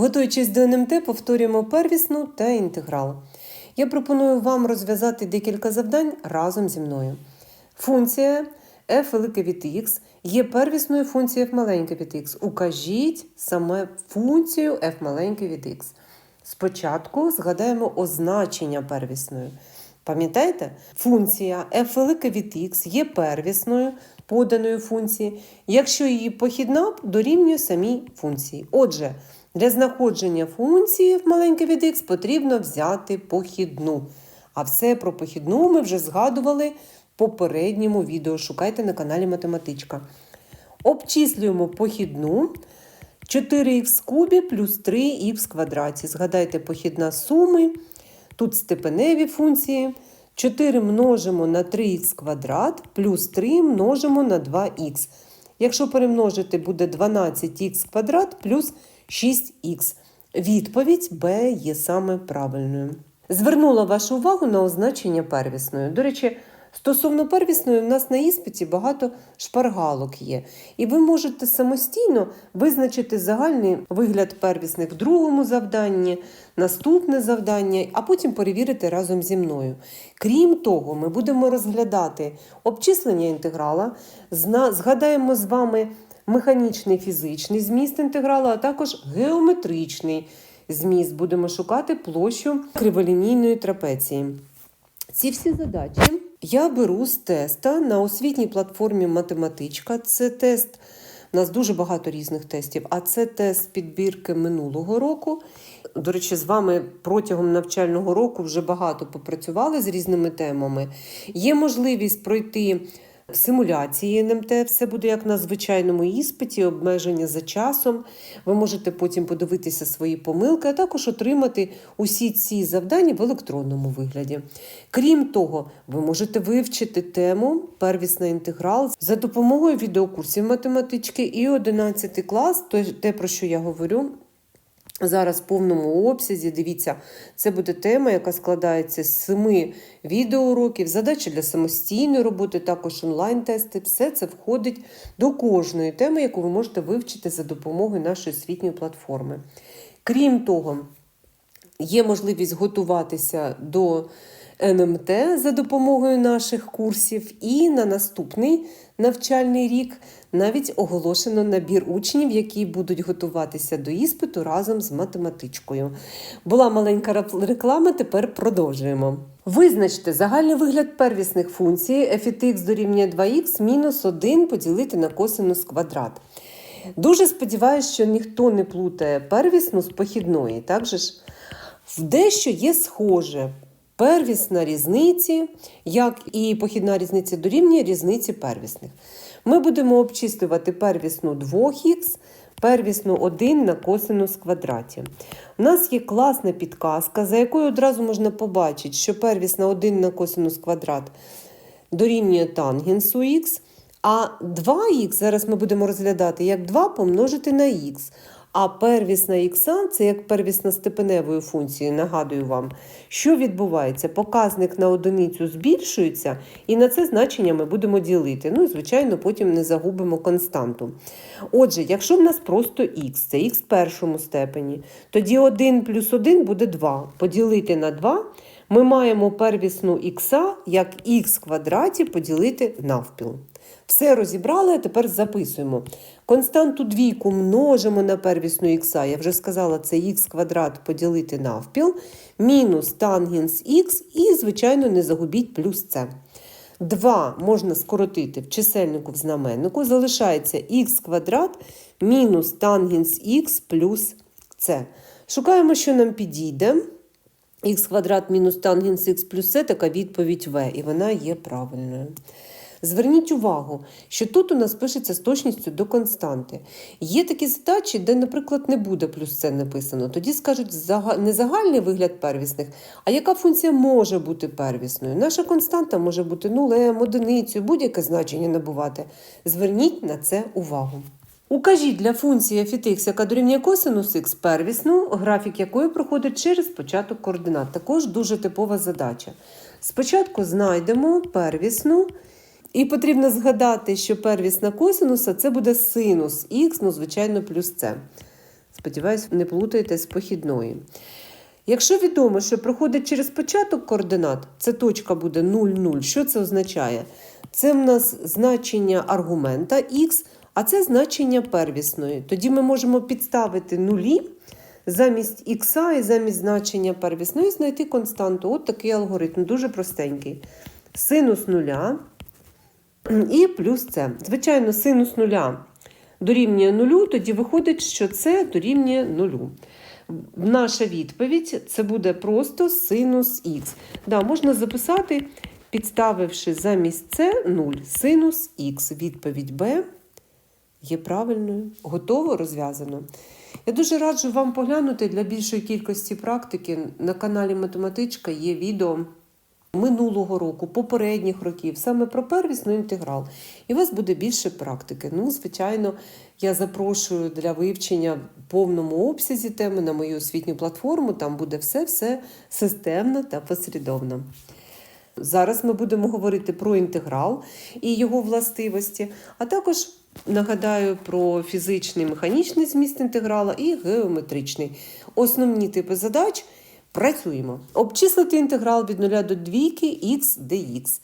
Готуючись до НМТ, повторюємо первісну та інтеграл. Я пропоную вам розв'язати декілька завдань разом зі мною. Функція f велике від x є первісною функцією f маленьке від x. Укажіть саме функцію f маленьке від x. Спочатку згадаємо означення первісної. Пам'ятаєте? Функція f велике від x є первісною поданої функції, якщо її похідна дорівнює самій функції. Отже, для знаходження функції в маленьке від x потрібно взяти похідну. А все про похідну ми вже згадували в попередньому відео. Шукайте на каналі Математичка. Обчислюємо похідну 4х кубі плюс 3х квадраті. Згадайте похідна суми. Тут степеневі функції. 4 множимо на 3х квадрат плюс 3 множимо на 2х. Якщо перемножити, буде 12х квадрат плюс 6х. Відповідь Б є саме правильною. Звернула вашу увагу на означення первісної. До речі, стосовно первісної, у нас на іспиті багато шпаргалок є. І ви можете самостійно визначити загальний вигляд первісних в другому завданні, наступне завдання, а потім перевірити разом зі мною. Крім того, ми будемо розглядати обчислення інтеграла, згадаємо з вами механічний фізичний зміст інтеграла, а також геометричний зміст. Будемо шукати площу криволінійної трапеції. Ці всі задачі я беру з теста на освітній платформі Математичка. Це тест. У нас дуже багато різних тестів, а це тест підбірки минулого року. До речі, з вами протягом навчального року вже багато попрацювали з різними темами. Є можливість пройти симуляції НМТ, все буде як на звичайному іспиті, обмеження за часом. Ви можете потім подивитися свої помилки, а також отримати усі ці завдання в електронному вигляді. Крім того, ви можете вивчити тему первісна інтеграл за допомогою відеокурсів математички і 11 клас, то- те, про що я говорю. Зараз в повному обсязі. Дивіться, це буде тема, яка складається з семи відеоуроків, задачі для самостійної роботи, також онлайн-тести. Все це входить до кожної теми, яку ви можете вивчити за допомогою нашої освітньої платформи. Крім того, є можливість готуватися до НМТ за допомогою наших курсів, і на наступний навчальний рік навіть оголошено набір учнів, які будуть готуватися до іспиту разом з математичкою. Була маленька реклама, тепер продовжуємо. Визначте загальний вигляд первісних функцій f x дорівнює 2х мінус 1 поділити на косинус квадрат. Дуже сподіваюся, що ніхто не плутає первісну з похідної. Так же ж? В дещо є схоже. Первісна різниці, як і похідна різниця дорівнює різниці первісних. Ми будемо обчислювати первісну 2х, первісну 1 на косинус квадраті. У нас є класна підказка, за якою одразу можна побачити, що первісна 1 на косинус квадрат дорівнює тангенсу х, а 2х зараз ми будемо розглядати як 2 помножити на х. А первісна х це як первісна степеневої функції, нагадую вам, що відбувається? Показник на одиницю збільшується, і на це значення ми будемо ділити. Ну і, звичайно, потім не загубимо константу. Отже, якщо в нас просто х, це х в першому степені, тоді 1 плюс 1 буде 2. Поділити на 2 ми маємо первісну х як х квадраті поділити навпіл. Все розібрали, а тепер записуємо. Константу двійку множимо на первісну х, я вже сказала, це х квадрат поділити навпіл, мінус тангенс х і, звичайно, не загубіть плюс це. 2 можна скоротити в чисельнику в знаменнику, залишається х квадрат мінус тангенс х плюс це. Шукаємо, що нам підійде. Х квадрат мінус тангенс х плюс це така відповідь В, і вона є правильною. Зверніть увагу, що тут у нас пишеться з точністю до константи. Є такі задачі, де, наприклад, не буде плюс це написано. Тоді скажуть не загальний вигляд первісних, а яка функція може бути первісною. Наша константа може бути нулем, одиницею, будь-яке значення набувати. Зверніть на це увагу. Укажіть для функції f x, яка дорівнює косинус х первісну, графік якої проходить через початок координат. Також дуже типова задача. Спочатку знайдемо первісну, і потрібно згадати, що первісна косинуса це буде синус х, ну, звичайно, плюс це. Сподіваюсь, не плутаєте з похідної. Якщо відомо, що проходить через початок координат, це точка буде 0,0. Що це означає? Це в нас значення аргумента х, а це значення первісної. Тоді ми можемо підставити нулі замість х і замість значення первісної знайти константу. От такий алгоритм, дуже простенький. Синус нуля і плюс це. Звичайно, синус нуля дорівнює нулю, тоді виходить, що це дорівнює нулю. Наша відповідь це буде просто синус х. Да, можна записати, підставивши замість це 0 синус х. Відповідь Б є правильною. Готово розв'язано. Я дуже раджу вам поглянути для більшої кількості практики. На каналі Математичка є відео минулого року, попередніх років, саме про первісну інтеграл. І у вас буде більше практики. Ну, звичайно, я запрошую для вивчення в повному обсязі теми на мою освітню платформу. Там буде все-все системно та послідовно. Зараз ми будемо говорити про інтеграл і його властивості, а також нагадаю про фізичний механічний зміст інтеграла і геометричний. Основні типи задач працюємо. Обчислити інтеграл від 0 до 2 х dx.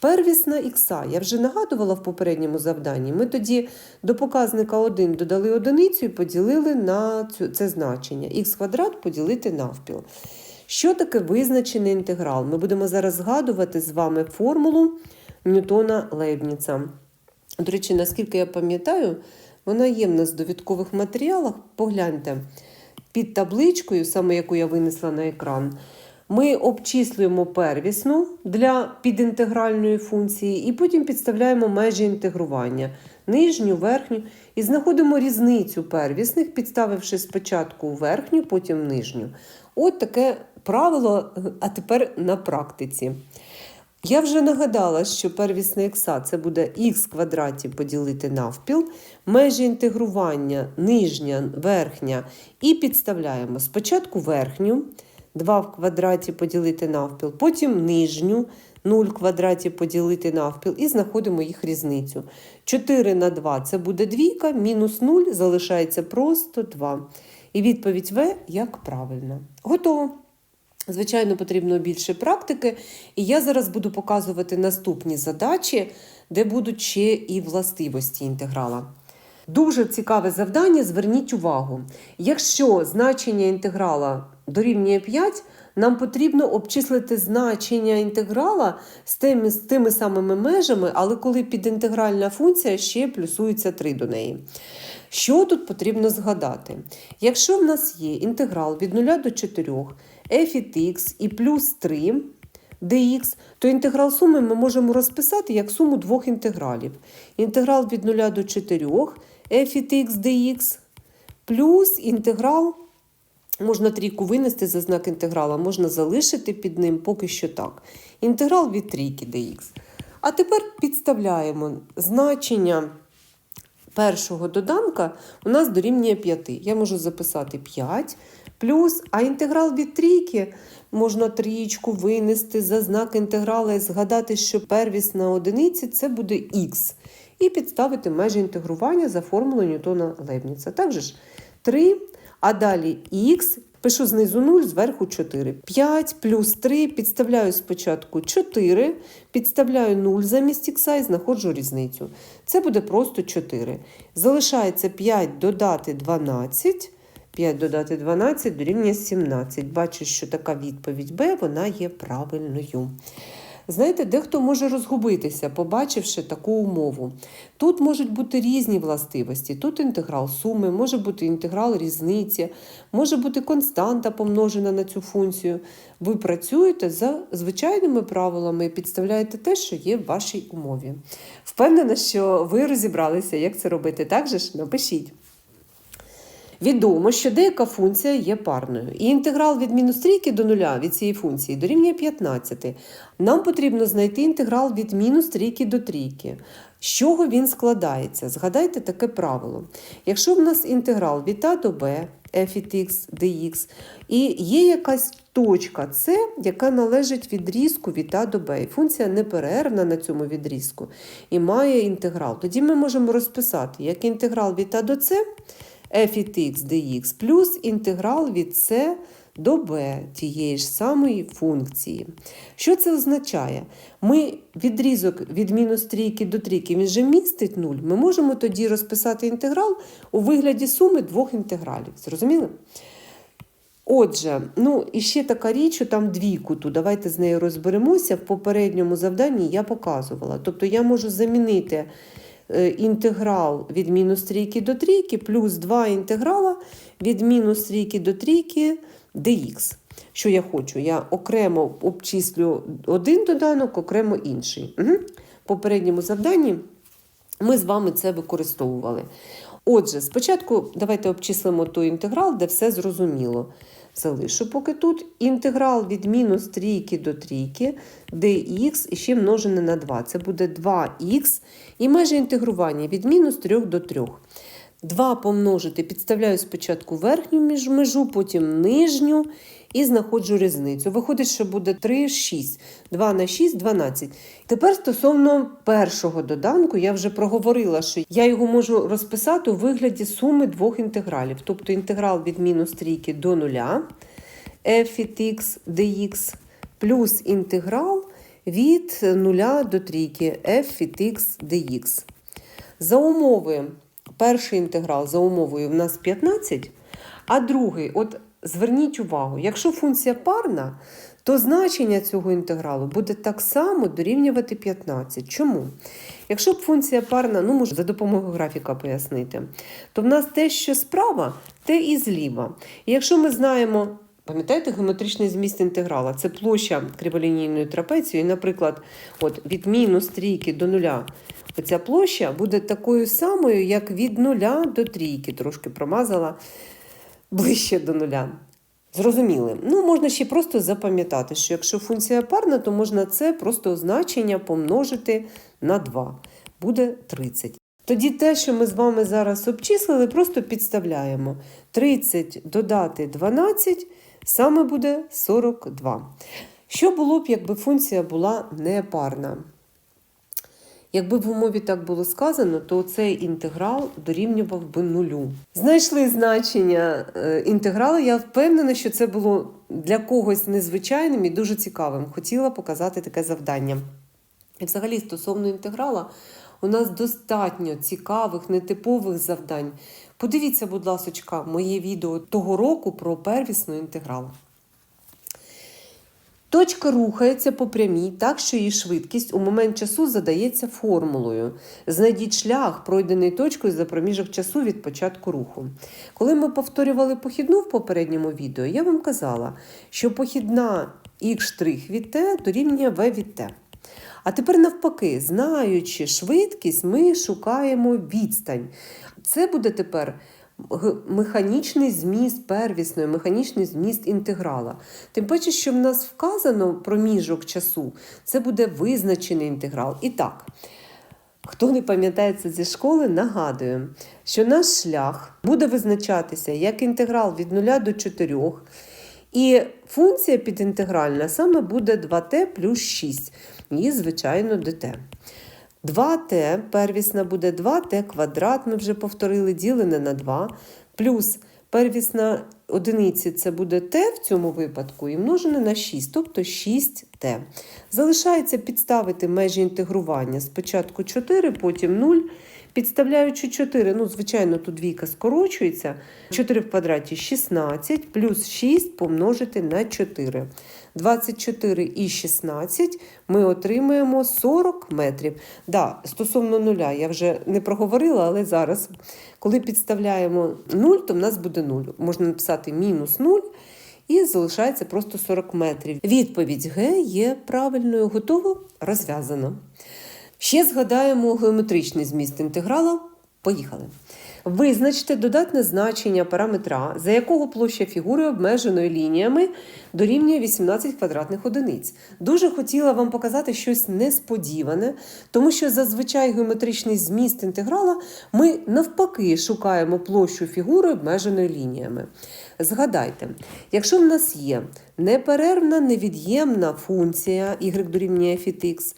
Первісна х, я вже нагадувала в попередньому завданні. Ми тоді до показника 1 додали одиницю і поділили на цю, це значення. х квадрат поділити навпіл. Що таке визначений інтеграл? Ми будемо зараз згадувати з вами формулу Ньютона Лейбніца. До речі, наскільки я пам'ятаю, вона є в нас в довідкових матеріалах. Погляньте, під табличкою, саме яку я винесла на екран, ми обчислюємо первісну для підінтегральної функції, і потім підставляємо межі інтегрування нижню, верхню, і знаходимо різницю первісних, підставивши спочатку верхню, потім нижню. От таке правило, а тепер на практиці. Я вже нагадала, що первісна ікса це буде х квадраті поділити навпіл, межі інтегрування нижня, верхня, і підставляємо спочатку верхню, 2 в квадраті поділити навпіл, потім нижню, 0 в квадраті поділити навпіл, і знаходимо їх різницю. 4 на 2 це буде двійка, мінус 0 залишається просто 2. І відповідь В як правильно. Готово. Звичайно, потрібно більше практики, і я зараз буду показувати наступні задачі, де будуть ще і властивості інтеграла. Дуже цікаве завдання, зверніть увагу. Якщо значення інтеграла дорівнює 5, нам потрібно обчислити значення інтеграла з тими, з тими самими межами, але коли підінтегральна функція ще плюсується 3 до неї. Що тут потрібно згадати? Якщо в нас є інтеграл від 0 до 4 f від x і плюс 3 dx, то інтеграл суми ми можемо розписати як суму двох інтегралів. Інтеграл від 0 до 4 f від x dx плюс інтеграл, можна трійку винести за знак інтеграла, можна залишити під ним поки що так. Інтеграл від трійки dx. А тепер підставляємо значення першого доданка у нас дорівнює 5. Я можу записати 5 плюс, а інтеграл від трійки можна трієчку винести за знак інтеграла і згадати, що первіс на одиниці це буде х. І підставити межі інтегрування за формулою Ньютона Лейбніца. Так же ж 3, а далі х. Пишу знизу 0, зверху 4. 5 плюс 3 підставляю спочатку 4, підставляю 0 замість х і знаходжу різницю. Це буде просто 4. Залишається 5 додати 12. 5 додати 12 дорівнює 17. Бачу, що така відповідь Б вона є правильною. Знаєте, дехто може розгубитися, побачивши таку умову. Тут можуть бути різні властивості. Тут інтеграл суми, може бути інтеграл різниці, може бути константа помножена на цю функцію. Ви працюєте за звичайними правилами і підставляєте те, що є в вашій умові. Впевнена, що ви розібралися, як це робити. Так же ж напишіть. Відомо, що деяка функція є парною. І інтеграл від мінус трійки до нуля від цієї функції дорівнює 15. Нам потрібно знайти інтеграл від мінус трійки до трійки. З чого він складається? Згадайте таке правило. Якщо в нас інтеграл від А до Б, f від x dx, і є якась точка С, яка належить відрізку від А до Б. І функція неперервна на цьому відрізку і має інтеграл. Тоді ми можемо розписати як інтеграл від А до С f від x dx плюс інтеграл від c до b тієї ж самої функції. Що це означає? Ми відрізок від мінус трійки до трійки, він же містить 0. Ми можемо тоді розписати інтеграл у вигляді суми двох інтегралів. Зрозуміли? Отже, ну і ще така річ, що там двійку, то давайте з нею розберемося. В попередньому завданні я показувала. Тобто я можу замінити інтеграл від мінус трійки до трійки, плюс два інтеграла від мінус трійки до трійки dx. Що я хочу? Я окремо обчислю один доданок, окремо інший. Угу. Попередньому завданні ми з вами це використовували. Отже, спочатку давайте обчислимо той інтеграл, де все зрозуміло. Залишу поки тут інтеграл від мінус трійки до трійки, dx і ще множене на 2. Це буде 2х і межа інтегрування від мінус 3 до 3. 2 помножити, підставляю спочатку верхню межу, потім нижню і знаходжу різницю. Виходить, що буде 3, 6. 2 на 6, 12. Тепер стосовно першого доданку, я вже проговорила, що я його можу розписати у вигляді суми двох інтегралів. Тобто інтеграл від мінус трійки до нуля, f від x dx, плюс інтеграл від нуля до трійки, f від x dx. За умови, перший інтеграл за умовою в нас 15, а другий, от зверніть увагу, якщо функція парна, то значення цього інтегралу буде так само дорівнювати 15. Чому? Якщо б функція парна, ну можу за допомогою графіка пояснити, то в нас те, що справа, те і зліва. І якщо ми знаємо. Пам'ятаєте геометричний зміст інтеграла? Це площа криволінійної трапеції. Наприклад, от від мінус трійки до нуля оця площа буде такою самою, як від нуля до трійки. Трошки промазала ближче до нуля. Зрозуміли. Ну, можна ще просто запам'ятати, що якщо функція парна, то можна це просто значення помножити на 2. Буде 30. Тоді те, що ми з вами зараз обчислили, просто підставляємо. 30 додати 12, саме буде 42. Що було б, якби функція була непарна? Якби в умові так було сказано, то цей інтеграл дорівнював би нулю. Знайшли значення е, інтегралу. Я впевнена, що це було для когось незвичайним і дуже цікавим. Хотіла показати таке завдання. І взагалі, стосовно інтеграла, у нас достатньо цікавих, нетипових завдань. Подивіться, будь ласка, моє відео того року про первісну інтеграл. Точка рухається по прямій так, що її швидкість у момент часу задається формулою. Знайдіть шлях, пройдений точкою за проміжок часу від початку руху. Коли ми повторювали похідну в попередньому відео, я вам казала, що похідна х' від t дорівнює v від t. А тепер навпаки, знаючи швидкість, ми шукаємо відстань. Це буде тепер механічний зміст первісної, механічний зміст інтеграла. Тим паче, що в нас вказано проміжок часу, це буде визначений інтеграл. І так, хто не пам'ятає це зі школи, нагадую, що наш шлях буде визначатися як інтеграл від 0 до 4. І функція підінтегральна саме буде 2t плюс 6. І, звичайно, dt. 2t первісна буде 2t квадрат, ми вже повторили, ділене на 2, плюс первісна одиниці це буде t в цьому випадку і множене на 6, тобто 6t. Залишається підставити межі інтегрування. Спочатку 4, потім 0. Підставляючи 4, ну, звичайно, тут двійка скорочується. 4 в квадраті 16, плюс 6 помножити на 4. 24 і 16 ми отримаємо 40 метрів. Да, стосовно нуля, я вже не проговорила, але зараз, коли підставляємо 0, то в нас буде 0. Можна написати мінус 0. І залишається просто 40 метрів. Відповідь Г є правильною, готово, розв'язано. Ще згадаємо геометричний зміст інтеграла. Поїхали. Визначте додатне значення параметра, за якого площа фігури обмеженої лініями дорівнює 18 квадратних одиниць. Дуже хотіла вам показати щось несподіване, тому що зазвичай геометричний зміст інтеграла ми навпаки шукаємо площу фігури обмеженої лініями. Згадайте, якщо в нас є неперервна невід'ємна функція y дорівнює x,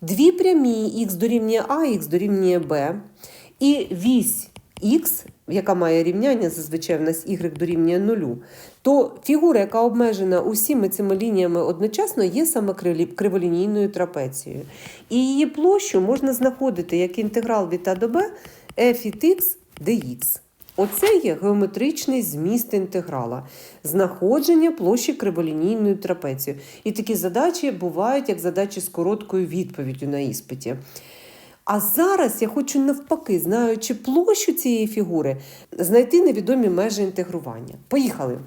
дві прямі х дорівнює а, х дорівнює b, і вісь х яка має рівняння, зазвичай в нас y дорівнює нулю, то фігура, яка обмежена усіми цими лініями одночасно, є саме криволінійною трапецією. І її площу можна знаходити як інтеграл від А до Б f від x dx. Оце є геометричний зміст інтеграла, знаходження площі криволінійною трапецією. І такі задачі бувають як задачі з короткою відповіддю на іспиті. А зараз я хочу навпаки, знаючи площу цієї фігури, знайти невідомі межі інтегрування. Поїхали.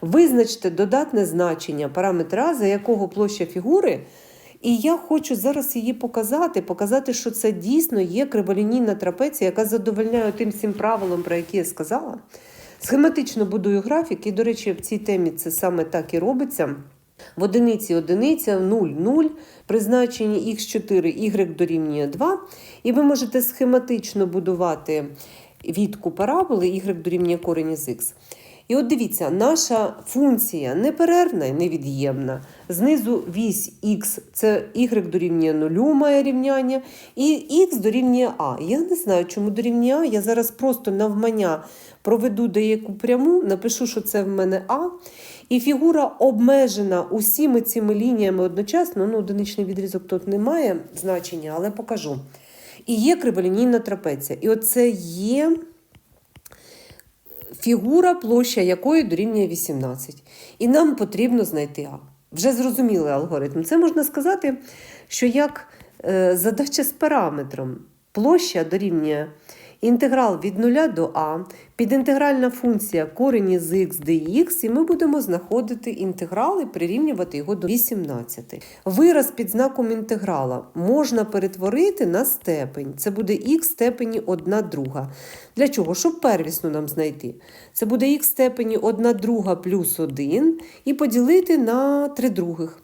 Визначте додатне значення параметра, за якого площа фігури. І я хочу зараз її показати, показати, що це дійсно є криволінійна трапеція, яка задовольняє тим всім правилам, про які я сказала. Схематично будую графік, і, до речі, в цій темі це саме так і робиться. В одиниці одиниця 0, 0, призначення х4, y дорівнює 2. І ви можете схематично будувати відку параболи y дорівнює корінь із х. І от дивіться, наша функція неперервна і невід'ємна. Знизу вісь х це y дорівнює 0 має рівняння, і х дорівнює а. Я не знаю, чому дорівнює а. Я зараз просто навмання проведу деяку пряму, напишу, що це в мене а. І фігура обмежена усіми цими лініями одночасно. Ну, одиничний відрізок тут не має значення, але покажу. І є криволінійна трапеція. І оце є фігура, площа якої дорівнює 18. І нам потрібно знайти А. Вже зрозумілий алгоритм. Це можна сказати, що як е, задача з параметром. Площа дорівнює інтеграл від 0 до А, підінтегральна функція корінь із х dx, і ми будемо знаходити інтеграл і прирівнювати його до 18. Вираз під знаком інтеграла можна перетворити на степень. Це буде х степені 1 друга. Для чого? Щоб первісну нам знайти. Це буде х степені 1 друга плюс 1 і поділити на 3 других.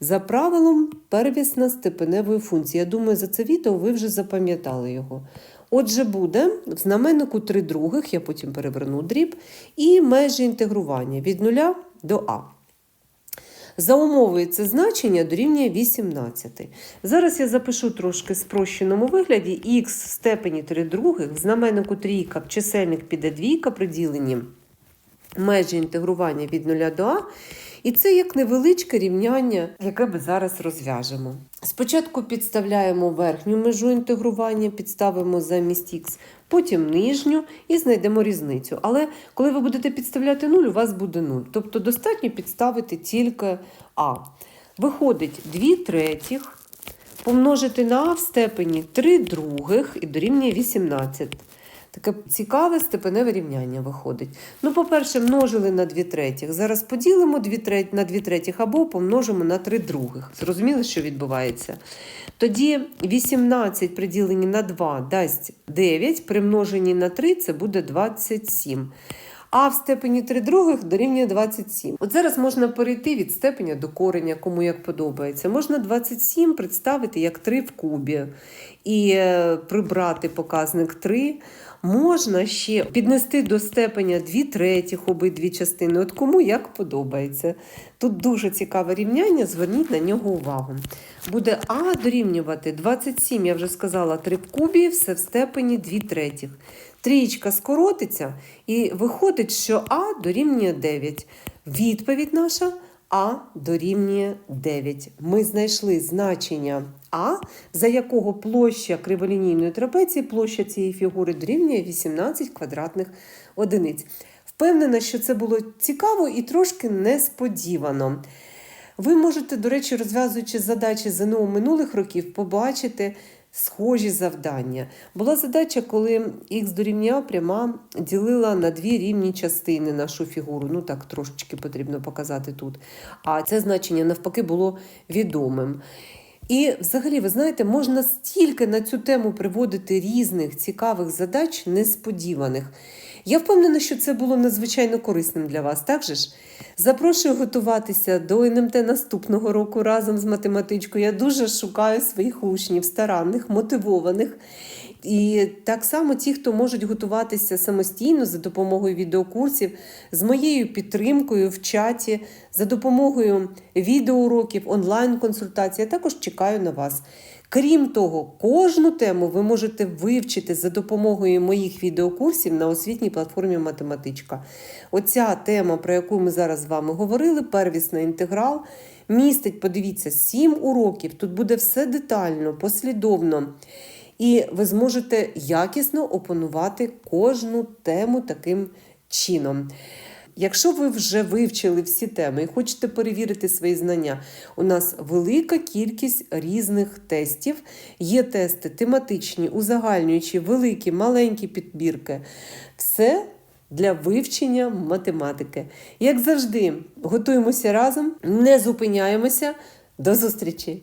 За правилом первісна степеневої функції. Я думаю, за це відео ви вже запам'ятали його. Отже, буде в знаменнику 3 других, я потім переверну дріб, і межі інтегрування від 0 до А. За умовою це значення дорівнює 18. Зараз я запишу трошки в спрощеному вигляді х в степені 3 других, в знаменнику трійка, в чисельник піде двійка при діленні межі інтегрування від 0 до А. І це як невеличке рівняння, яке ми зараз розв'яжемо. Спочатку підставляємо верхню межу інтегрування, підставимо замість х, потім нижню і знайдемо різницю. Але коли ви будете підставляти 0, у вас буде 0. Тобто достатньо підставити тільки А. Виходить 2 третіх помножити на А в степені 3 других і дорівнює 18. Таке цікаве степеневе рівняння виходить. Ну, по-перше, множили на 2 третіх. Зараз поділимо 2 треть, на 2 третіх або помножимо на 3 других. Зрозуміли, що відбувається? Тоді 18 приділені на 2 дасть 9, примножені на 3 це буде 27. А в степені 3 других дорівнює 27. От зараз можна перейти від степеня до кореня, кому як подобається. Можна 27 представити як 3 в кубі і е, прибрати показник 3. Можна ще піднести до степеня 2 третіх обидві частини. От кому як подобається. Тут дуже цікаве рівняння, зверніть на нього увагу. Буде А дорівнювати 27, я вже сказала, 3 в кубі, все в степені 2 третіх. Трієчка скоротиться, і виходить, що А дорівнює 9. Відповідь наша А дорівнює 9. Ми знайшли значення А, за якого площа криволінійної трапеції, площа цієї фігури дорівнює 18 квадратних одиниць. Впевнена, що це було цікаво і трошки несподівано. Ви можете, до речі, розв'язуючи задачі ЗНО минулих років, побачити схожі завдання. Була задача, коли х дорівнює А пряма ділила на дві рівні частини нашу фігуру. Ну так трошечки потрібно показати тут. А це значення навпаки було відомим. І взагалі, ви знаєте, можна стільки на цю тему приводити різних цікавих задач, несподіваних. Я впевнена, що це було надзвичайно корисним для вас, так же ж? Запрошую готуватися до НМТ наступного року разом з математичкою. Я дуже шукаю своїх учнів, старанних, мотивованих. І так само ті, хто можуть готуватися самостійно за допомогою відеокурсів, з моєю підтримкою в чаті, за допомогою відеоуроків, онлайн-консультацій. Я також чекаю на вас. Крім того, кожну тему ви можете вивчити за допомогою моїх відеокурсів на освітній платформі Математичка. Оця тема, про яку ми зараз з вами говорили, первісний інтеграл, містить, подивіться, 7 уроків. Тут буде все детально, послідовно. І ви зможете якісно опанувати кожну тему таким чином. Якщо ви вже вивчили всі теми і хочете перевірити свої знання, у нас велика кількість різних тестів. Є тести тематичні, узагальнюючі, великі, маленькі підбірки. Все для вивчення математики. Як завжди, готуємося разом, не зупиняємося. До зустрічі!